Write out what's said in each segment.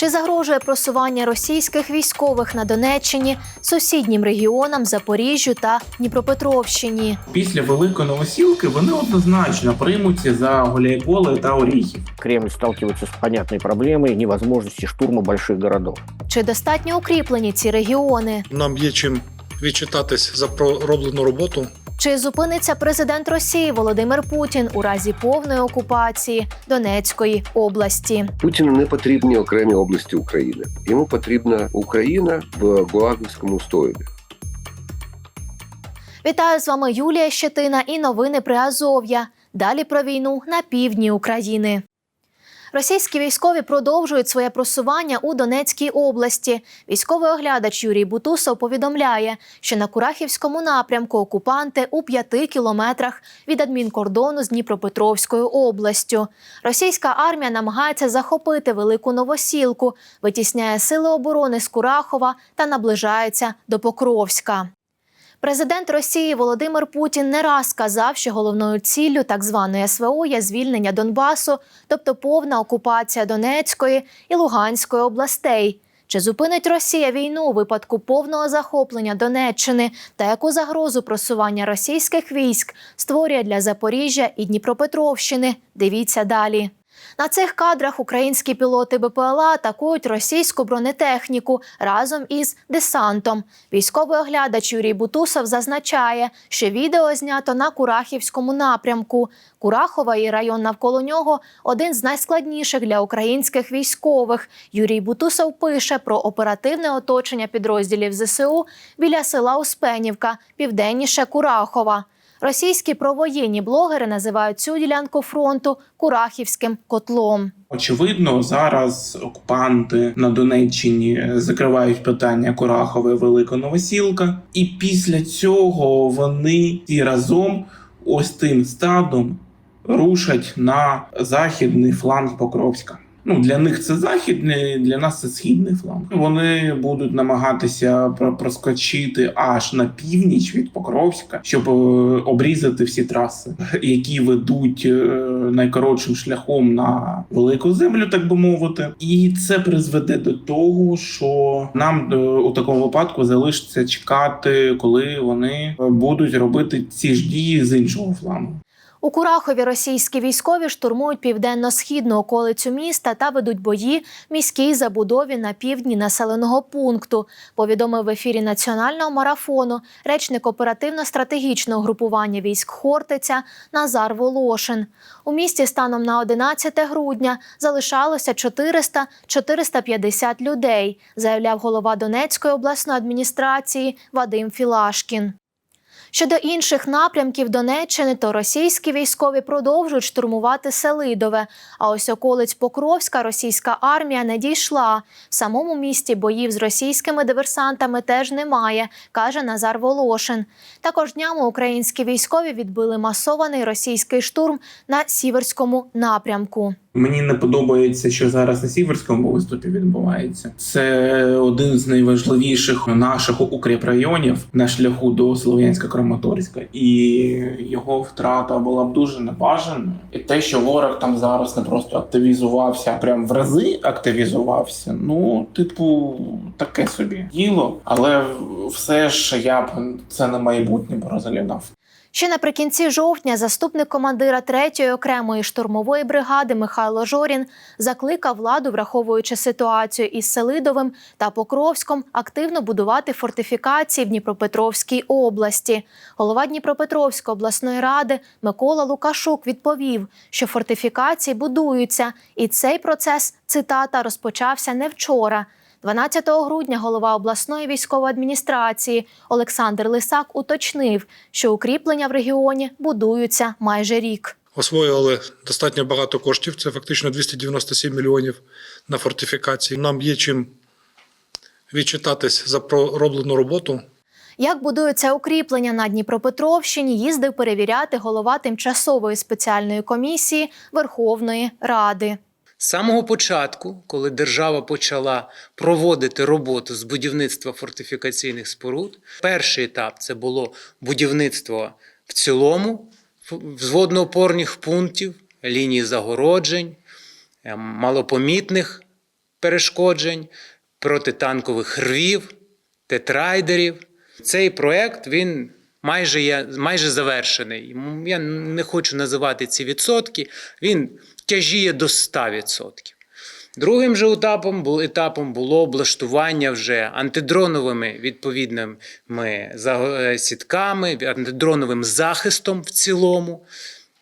Чи загрожує просування російських військових на Донеччині сусіднім регіонам Запоріжжю та Дніпропетровщині? Після великої новосілки вони однозначно приймуться за Гуляйполе та Оріхів. Кремль сталкивається з понятною проблемою невозможності штурму больших городов. Чи достатньо укріплені ці регіони? Нам є чим відчитатись за пророблену роботу. Чи зупиниться президент Росії Володимир Путін у разі повної окупації Донецької області? Путіну не потрібні окремі області України. Йому потрібна Україна в Гулагівському стойлі. Вітаю з вами Юлія Щетина і новини при Азов'я. Далі про війну на півдні України. Російські військові продовжують своє просування у Донецькій області. Військовий оглядач Юрій Бутусов повідомляє, що на Курахівському напрямку окупанти у п'яти кілометрах від адмінкордону з Дніпропетровською областю. Російська армія намагається захопити велику новосілку, витісняє сили оборони з Курахова та наближається до Покровська. Президент Росії Володимир Путін не раз сказав, що головною ціллю так званої СВО є звільнення Донбасу, тобто повна окупація Донецької і Луганської областей. Чи зупинить Росія війну у випадку повного захоплення Донеччини та яку загрозу просування російських військ створює для Запоріжжя і Дніпропетровщини? Дивіться далі. На цих кадрах українські пілоти БПЛА атакують російську бронетехніку разом із десантом. Військовий оглядач Юрій Бутусов зазначає, що відео знято на Курахівському напрямку. Курахова і район навколо нього один з найскладніших для українських військових. Юрій Бутусов пише про оперативне оточення підрозділів ЗСУ біля села Успенівка, південніше Курахова. Російські провоєнні блогери називають цю ділянку фронту Курахівським котлом. Очевидно, зараз окупанти на Донеччині закривають питання Курахова і Велика Новосілка, і після цього вони всі разом ось тим стадом рушать на західний фланг Покровська. Ну, для них це західний, для нас це східний фланг. Вони будуть намагатися про- проскочити аж на північ від Покровська, щоб е, обрізати всі траси, які ведуть е, найкоротшим шляхом на велику землю, так би мовити. І це призведе до того, що нам е, у такому випадку залишиться чекати, коли вони будуть робити ці ж дії з іншого флангу. У Курахові російські військові штурмують південно-східну околицю міста та ведуть бої міській забудові на півдні населеного пункту. Повідомив в ефірі національного марафону речник оперативно-стратегічного групування військ Хортиця Назар Волошин. У місті станом на 11 грудня залишалося 400-450 людей, заявляв голова Донецької обласної адміністрації Вадим Філашкін. Щодо інших напрямків Донеччини, то російські військові продовжують штурмувати Селидове. А ось околиць Покровська російська армія не дійшла. В самому місті боїв з російськими диверсантами теж немає, каже Назар Волошин. Також днями українські військові відбили масований російський штурм на сіверському напрямку. Мені не подобається, що зараз на сіверському виступі відбувається. Це один з найважливіших наших укріпрайонів на шляху до Слов'янська Краматорська, і його втрата була б дуже небажаною. І те, що ворог там зараз не просто активізувався, а прям в рази активізувався. Ну, типу, таке собі діло, але все ж я б це на майбутнє розглядав. Ще наприкінці жовтня заступник командира 3-ї окремої штурмової бригади Михайло Жорін закликав владу, враховуючи ситуацію із Селидовим та Покровськом, активно будувати фортифікації в Дніпропетровській області. Голова Дніпропетровської обласної ради Микола Лукашук відповів, що фортифікації будуються, і цей процес цитата розпочався не вчора. 12 грудня голова обласної військової адміністрації Олександр Лисак уточнив, що укріплення в регіоні будуються майже рік. Освоїли достатньо багато коштів. Це фактично 297 мільйонів на фортифікації. Нам є чим відчитатись за пророблену роботу. Як будуються укріплення на Дніпропетровщині, їздив перевіряти голова тимчасової спеціальної комісії Верховної Ради. З самого початку, коли держава почала проводити роботу з будівництва фортифікаційних споруд, перший етап це було будівництво в цілому взводно-опорних пунктів, ліній загороджень, е, малопомітних перешкоджень, протитанкових рвів, тетрайдерів. Цей проект він майже, є, майже завершений. Я не хочу називати ці відсотки, він тяжіє до 100%. Другим же етапом, етапом було облаштування вже антидроновими відповідними е, сітками, антидроновим захистом в цілому,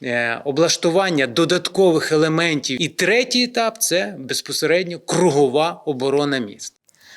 е, облаштування додаткових елементів. І третій етап це безпосередньо кругова оборона міст.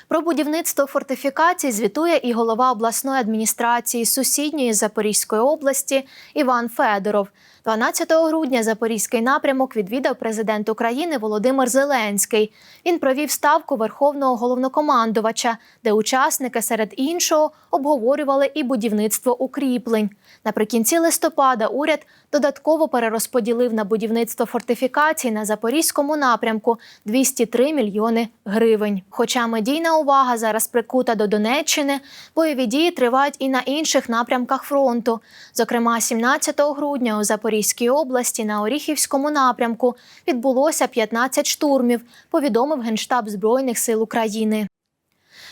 Про будівництво фортифікацій звітує і голова обласної адміністрації сусідньої Запорізької області Іван Федоров. 12 грудня Запорізький напрямок відвідав президент України Володимир Зеленський. Він провів ставку верховного головнокомандувача, де учасники серед іншого обговорювали і будівництво укріплень. Наприкінці листопада уряд додатково перерозподілив на будівництво фортифікацій на запорізькому напрямку 203 мільйони гривень. Хоча медійна увага зараз прикута до Донеччини, бойові дії тривають і на інших напрямках фронту. Зокрема, 17 грудня у Запорізькій області на Оріхівському напрямку відбулося 15 штурмів, повідомив Генштаб Збройних сил України.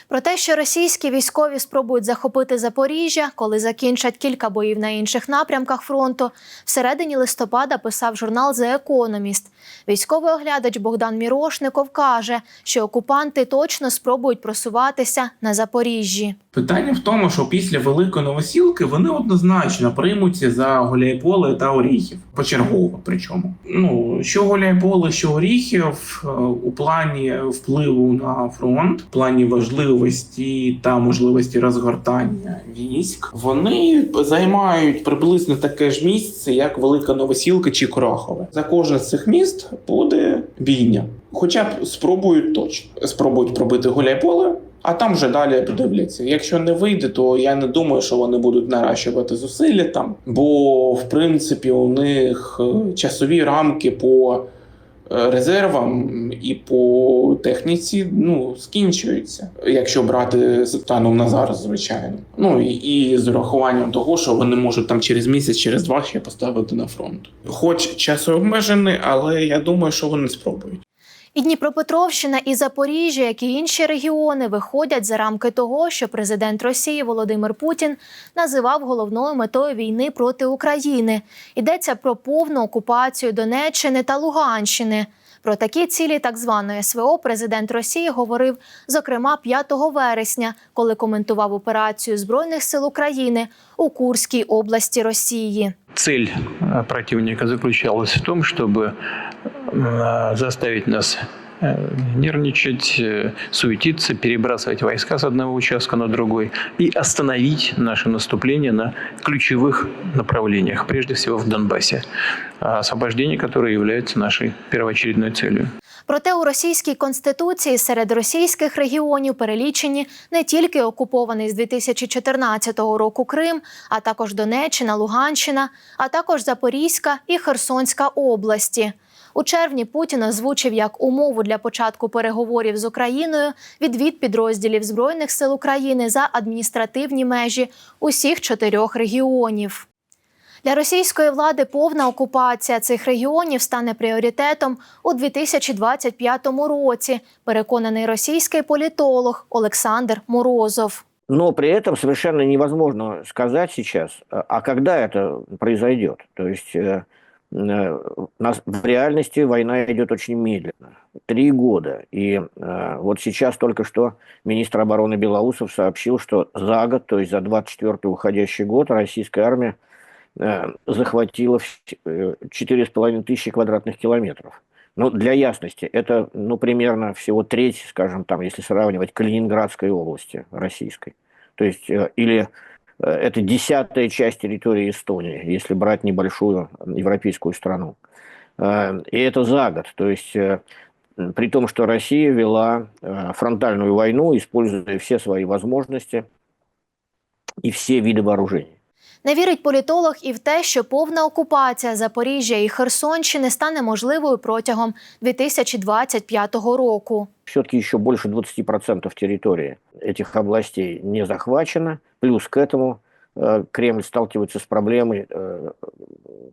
Про те, що російські військові спробують захопити Запоріжжя, коли закінчать кілька боїв на інших напрямках фронту, всередині листопада писав журнал The Economist. Військовий оглядач Богдан Мірошников каже, що окупанти точно спробують просуватися на Запоріжжі. Питання в тому, що після великої новосілки вони однозначно приймуться за Гуляйполе та Оріхів. Почергово причому. Ну що Гуляйполе, що Оріхів е, у плані впливу на фронт, в плані важливості та можливості розгортання військ, вони займають приблизно таке ж місце, як Велика Новосілка чи Корахове. За кожне з цих міст буде бійня. Хоча б спробують точно. Спробують пробити Гуляйполе, а там вже далі подивляться. Якщо не вийде, то я не думаю, що вони будуть наращувати зусилля там, бо в принципі у них е, часові рамки по е, резервам і по техніці ну скінчуються, якщо брати станом на зараз, звичайно. Ну і, і з урахуванням того, що вони можуть там через місяць, через два ще поставити на фронт. Хоч час обмежений, але я думаю, що вони спробують. І Дніпропетровщина, і Запоріжжя, як і інші регіони, виходять за рамки того, що президент Росії Володимир Путін називав головною метою війни проти України. Йдеться про повну окупацію Донеччини та Луганщини. Про такі цілі так званої СВО президент Росії говорив, зокрема, 5 вересня, коли коментував операцію Збройних сил України у Курській області Росії. Цель э, противника заключалась в том, чтобы э, заставить нас э, нервничать, э, суетиться, перебрасывать войска с одного участка на другой и остановить наше наступление на ключевых направлениях, прежде всего в Донбассе, а освобождение которое является нашей первоочередной целью. Проте у російській конституції серед російських регіонів перелічені не тільки окупований з 2014 року Крим, а також Донеччина, Луганщина, а також Запорізька і Херсонська області. У червні Путін озвучив як умову для початку переговорів з Україною відвід підрозділів Збройних сил України за адміністративні межі усіх чотирьох регіонів. Для російської влади повна окупація цих регіонів стане пріоритетом у 2025 році, переконаний російський політолог Олександр Морозов. Но при этом совершенно невозможно сказать сейчас, а а когда это произойдет. То есть э, э, нас, в реальности война идет очень медленно. Три года. И э, вот сейчас только что министр обороны Белоусов сообщил, что за год, то есть за 24 уходящий год, российская армия э, захватила вс- э, 4,5 тысячи квадратных километров. Ну, для ясности, это, ну, примерно всего треть, скажем, там, если сравнивать Калининградской области российской. То есть, э, или э, это десятая часть территории Эстонии, если брать небольшую европейскую страну. Э, И это за год. То есть, э, м, при том, что Россия вела э, фронтальную войну, используя все свои возможности и все виды вооружений. Не вірить політолог і в те, що повна окупація Запоріжжя і Херсонщини стане можливою протягом 2025 року. все-таки еще больше 20% территории этих областей не захвачено. Плюс к этому э, Кремль сталкивается с проблемой э,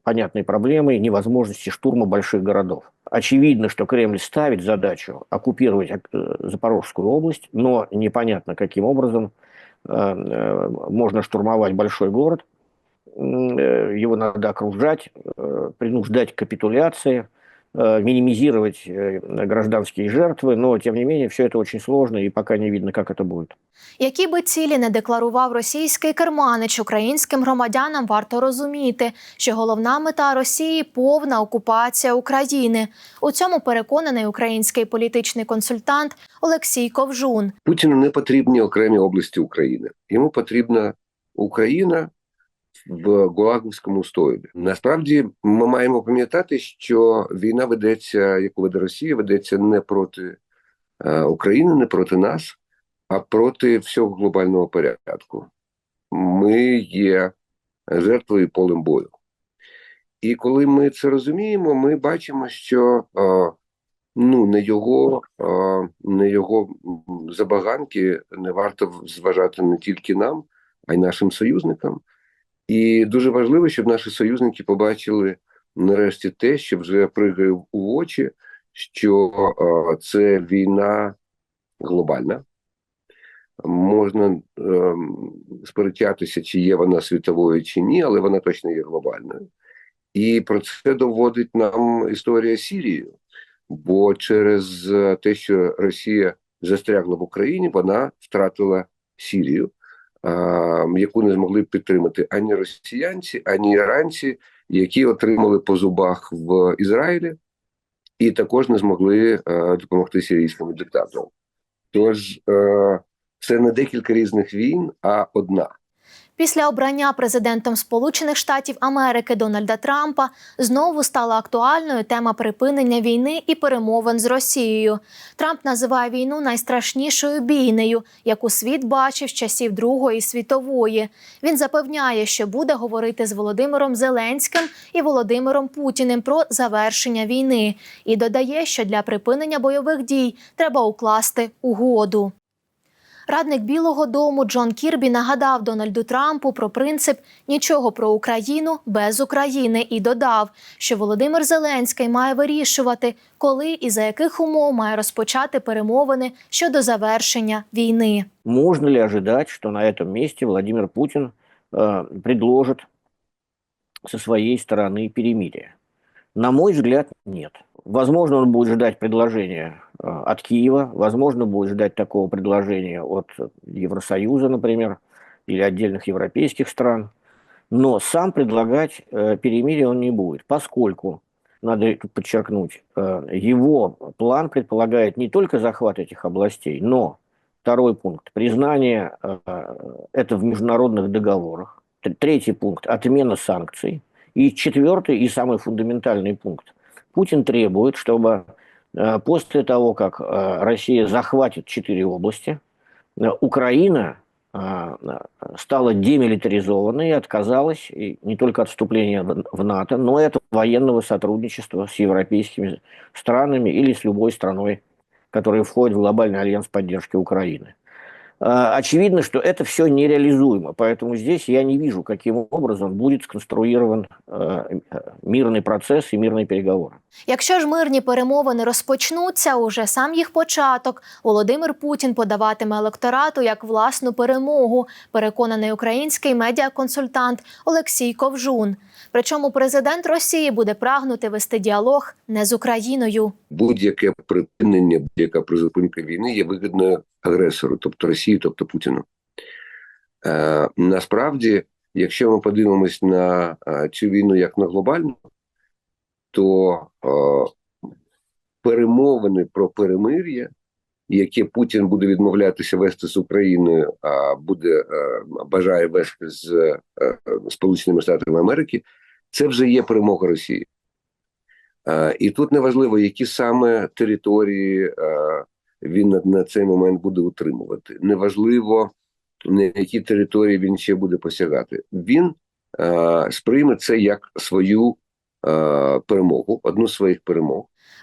понятной проблемой невозможности штурма больших городов. Очевидно, что Кремль ставит задачу оккупировать э, Запорожскую область, но непонятно, каким образом можно штурмовать большой город. Его надо окружать, принуждать к капитуляции, минимизировать э, гражданские жертвы, но, тем не менее, все это очень сложно, и пока не видно, как это будет. Які би цілі не декларував російський керманич, українським громадянам варто розуміти, що головна мета Росії повна окупація України. У цьому переконаний український політичний консультант Олексій Ковжун. Путіну не потрібні окремі області України. Йому потрібна Україна в Гулаговському стойлі. Насправді ми маємо пам'ятати, що війна ведеться, яку веде Росія, ведеться не проти е, України, не проти нас, а проти всього глобального порядку. Ми є жертвою полем бою. І коли ми це розуміємо, ми бачимо, що е, ну не його, не його забаганки не варто зважати не тільки нам, а й нашим союзникам. І дуже важливо, щоб наші союзники побачили нарешті те, що вже пригає у очі, що це війна глобальна. Можна е, сперечатися, чи є вона світовою чи ні, але вона точно є глобальною. І про це доводить нам історія Сірії. Бо через е, те, що Росія застрягла в Україні, вона втратила Сірію, яку не змогли підтримати ані росіянці, ані іранці, які отримали по зубах в Ізраїлі, і також не змогли е, допомогти сирійському диктатору. Тож е, це не декілька різних війн, а одна. Після обрання президентом Сполучених Штатів Америки Дональда Трампа знову стала актуальною тема припинення війни і перемовин з Росією. Трамп називає війну найстрашнішою бійнею, яку світ бачив з часів Другої світової. Він запевняє, що буде говорити з Володимиром Зеленським і Володимиром Путіним про завершення війни, і додає, що для припинення бойових дій треба укласти угоду. Радник Білого Дому Джон Кірбі нагадав Дональду Трампу про принцип нічого про Україну без України і додав, що Володимир Зеленський має вирішувати, коли і за яких умов має розпочати перемовини щодо завершення війни. Можно ли ожидать, что на этом месте Владимир Путин э, предложит со своей стороны перемирие? На мой взгляд, нет. Возможно, он будет ждать предложения э, от Киева, возможно, будет ждать такого предложения от Евросоюза, например, или отдельных европейских стран. Но сам предлагать э, перемирие он не будет, поскольку, надо тут подчеркнуть, э, его план предполагает не только захват этих областей, но Второй пункт – признание это в международных договорах. Третий пункт – отмена санкций. И четвертый и самый фундаментальный пункт. Путин требует, чтобы э, после того, как э, Россия захватит четыре области, э, Украина стала демилитаризованной и отказалась не только от вступления в НАТО, но и от военного сотрудничества с европейскими странами или с любой страной которые входят в глобальный альянс поддержки Украины. А, Очевидно, что это все нереализуемо, поэтому здесь я не вижу, каким образом будет сконструирован э, мирный процесс и мирные переговоры. Якщо ж мирні перемовини розпочнуться, уже сам їх початок Володимир Путін подаватиме електорату як власну перемогу, переконаний український медіаконсультант Олексій Ковжун. Причому президент Росії буде прагнути вести діалог не з Україною. Будь-яке припинення, будь-яка призупинка війни є вигідною агресору, тобто Росії, тобто Путіну. Е, насправді, якщо ми подивимось на е, цю війну як на глобальну, то е, перемовини про перемир'я, яке Путін буде відмовлятися вести з Україною, а буде е, бажає вести з е, Сполученими Штатами Америки, це вже є перемога Росії. Е, І тут неважливо, які саме території е, він на, на цей момент буде утримувати. Неважливо, на які території він ще буде посягати. Він е, сприйме це як свою е, перемогу, одну з своїх перемог.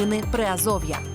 Новини Приазов'я.